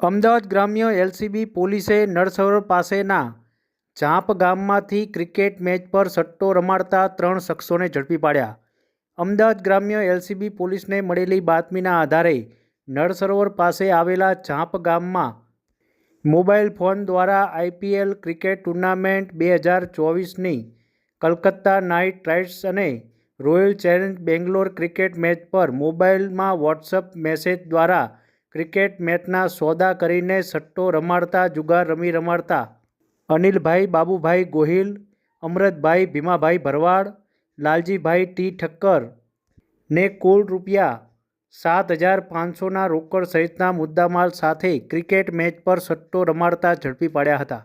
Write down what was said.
અમદાવાદ ગ્રામ્ય એલસીબી પોલીસે નળસરોવર પાસેના ચાંપ ગામમાંથી ક્રિકેટ મેચ પર સટ્ટો રમાડતા ત્રણ શખ્સોને ઝડપી પાડ્યા. અમદાવાદ ગ્રામ્ય એલસીબી પોલીસને મળેલી બાતમીના આધારે નળસરોવર પાસે આવેલા ચાંપ ગામમાં મોબાઈલ ફોન દ્વારા આઈપીએલ ક્રિકેટ ટુર્નામેન્ટ બે હજાર ચોવીસની કલકત્તા નાઇટ રાઇડ્સ અને royal challenge Bangalore cricket match પર મોબાઈલમાં વોટ્સઅપ મેસેજ દ્વારા ક્રિકેટ મેચના સોદા કરીને સટ્ટો રમાડતા, જુગાર રમી રમાડતા. અનિલભાઈ, બાબુભાઈ ગોહિલ, અમરતભાઈ, ભીમાભાઈ ભરવાડ, લાલજીભાઈ ટી ઠક્કર ને કુલ રૂપિયા સાત હજાર પાંચસોના રોકડ સહિતના મુદ્દામાલ સાથે ક્રિકેટ મેચ પર સટ્ટો રમાડતા ઝડપી પાડ્યા હતા.